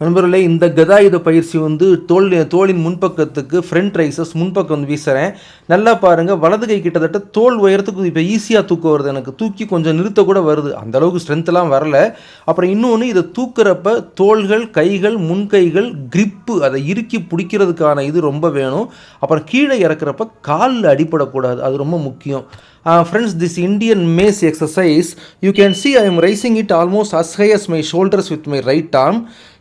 நண்பர்களே இந்த கதாயுத பயிற்சி வந்து தோல் தோளின் முன்பக்கத்துக்கு ஃப்ரண்ட் ரைசஸ் முன்பக்கம் வந்து வீசுகிறேன் நல்லா பாருங்கள் வலது கை கிட்டத்தட்ட தோல் உயரத்துக்கு இப்போ ஈஸியாக தூக்க வருது எனக்கு. தூக்கி கொஞ்சம் நிறுத்த கூட வருது. அந்தளவுக்கு ஸ்ட்ரென்த்லாம் வரல. அப்புறம் இன்னொன்று இதை தூக்குறப்ப தோள்கள் கைகள் முன்கைகள் கிரிப்பு அதை இறுக்கி பிடிக்கிறதுக்கான இது ரொம்ப வேணும். அப்புறம் கீழே இறக்குறப்ப காலில் அடிபடக்கூடாது. அது ரொம்ப முக்கியம். Friends this Indian mace exercise you can see I am raising it almost as high as my shoulders with my right my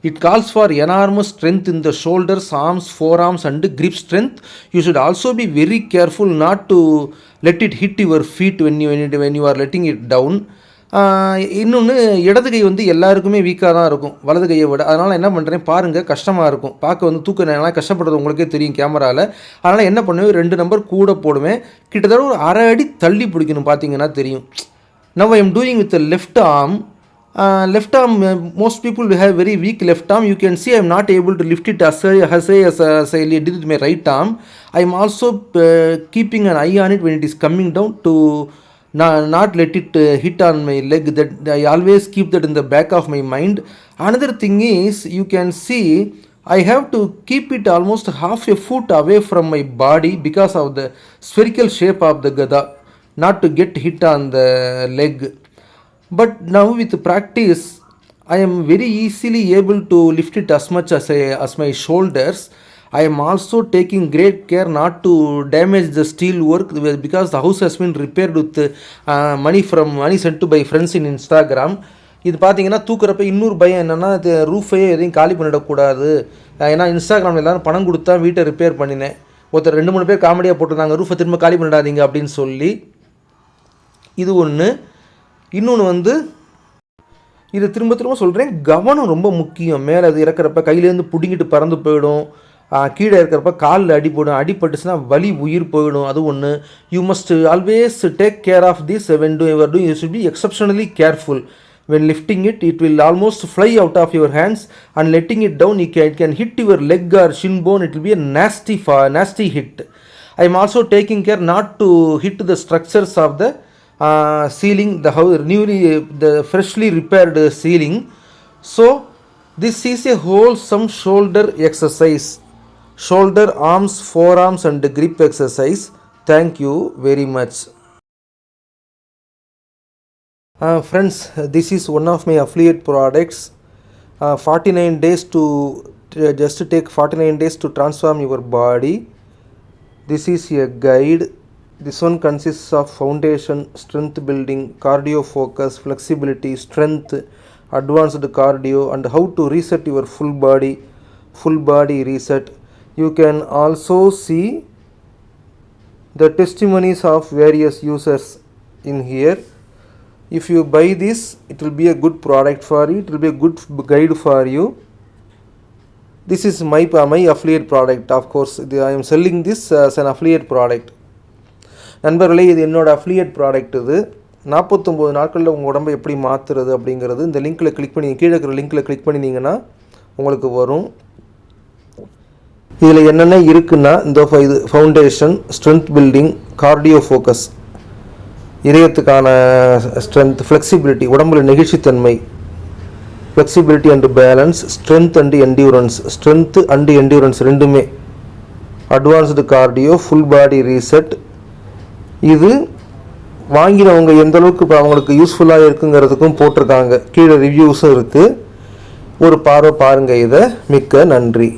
it calls for enormous strength in the shoulders arms forearms and grip strength you should also be very careful not to let it hit your feet when you it when you are letting it down இன்னொன்று இடது கை வந்து எல்லாருக்குமே வீக்காக தான் இருக்கும். வலது கையை விட. அதனால் என்ன பண்ணுறேன் பாருங்கள் கஷ்டமாக இருக்கும். பார்க்க வந்து தூக்க நேரம்லாம் கஷ்டப்படுறது உங்களுக்கே தெரியும் கேமராவில் அதனால் என்ன பண்ணுவேன்? ரெண்டு நம்பர் கூட போடுவேன். கிட்டத்தட்ட ஒரு அரை அடி தள்ளி பிடிக்கணும் பார்த்தீங்கன்னா தெரியும். Now I am doing with left arm left arm uh, most people have very weak left arm. You can see i'm not able to lift it. As high as, high as, uh, as i did with my right arm. I'm also uh, keeping an eye on it when it is coming down to not, not let it uh, hit on my leg. That i always keep that in the back of my mind. Another thing is you can see I have to keep it almost half a foot away from my body because of the spherical shape of the gada, not to get hit on the leg. But now with practice I am very easily able to lift it as much as I as my shoulders I am also taking great care not to damage the steel work because the house has been repaired with money from money sent to by friends in Instagram இது பார்த்தீங்கன்னா தூக்குறப்ப இன்னொரு பயம் என்னென்னா இது ரூஃபையே எதையும் காலி பண்ணிடக்கூடாது ஏன்னா இன்ஸ்டாகிராமில் எல்லோரும் பணம் கொடுத்தா வீட்டை ரிப்பேர் பண்ணினேன் ஒருத்தர் ரெண்டு மூணு பேர் காமெடியாக போட்டிருந்தாங்க ரூஃபை திரும்ப காலி பண்ணிடாதீங்க அப்படின்னு சொல்லி இது ஒன்று இன்னொன்று வந்து இதை திரும்ப திரும்ப சொல்கிறேன் கவனம் ரொம்ப முக்கியம் மேலே அது இறக்குறப்ப கையிலேருந்து பிடுங்கிட்டு பறந்து போயிடும் கீழே இருக்கிறப்ப காலில் அடிப்படும் அடிபட்டுச்சுன்னா வலி உயிர் போயிடும் அது ஒன்று you must always take care of this when do ever do you should be exceptionally careful when lifting it it will almost fly out of your hands and letting it down it can can hit your leg or shin bone it will be a nasty fa nasty hit I am also taking care not to hit the structures of the ceiling the house newly the freshly repaired ceiling so this is a wholesome shoulder exercise shoulder arms forearms and grip exercise thank you very much Uh, friends, this is one of my affiliate products. Uh, 49 days to uh, just take 49 days to transform your body. This is a guide. This one consists of foundation, strength building, cardio focus, flexibility, strength, advanced cardio, and how to reset your full body, full body reset. You can also see the testimonies of various users in here. If you buy this it will be a good product for you it will be a good guide for you. This is my my affiliate product. Of course i am selling this as an affiliate product நண்பர்களே இது என்னோடய affiliate product இது. நாற்பத்தொம்போது நாட்களில் உங்கள் உடம்பை எப்படி மாற்றுறது அப்படிங்கிறது இந்த லிங்க்கில் கிளிக் பண்ணி கீழே இருக்கிற லிங்க்கில் கிளிக் பண்ணினீங்கன்னா உங்களுக்கு வரும். இதில் என்னென்ன இருக்குன்னா இந்த இது foundation strength building cardio focus இதயத்துக்கான strength flexibility உடம்புல நெகிழ்ச்சித்தன்மை. Flexibility and balance strength and endurance strength and endurance ரெண்டுமே. Advanced cardio full body reset இது வாங்கினவங்க எந்த அளவுக்கு இப்போ அவங்களுக்கு யூஸ்ஃபுல்லாக இருக்குங்கிறதுக்கும் போட்டிருக்காங்க. கீழே ரிவ்யூஸும் இருக்குது ஒரு பார்வை பாருங்கள் இதை. மிக்க நன்றி.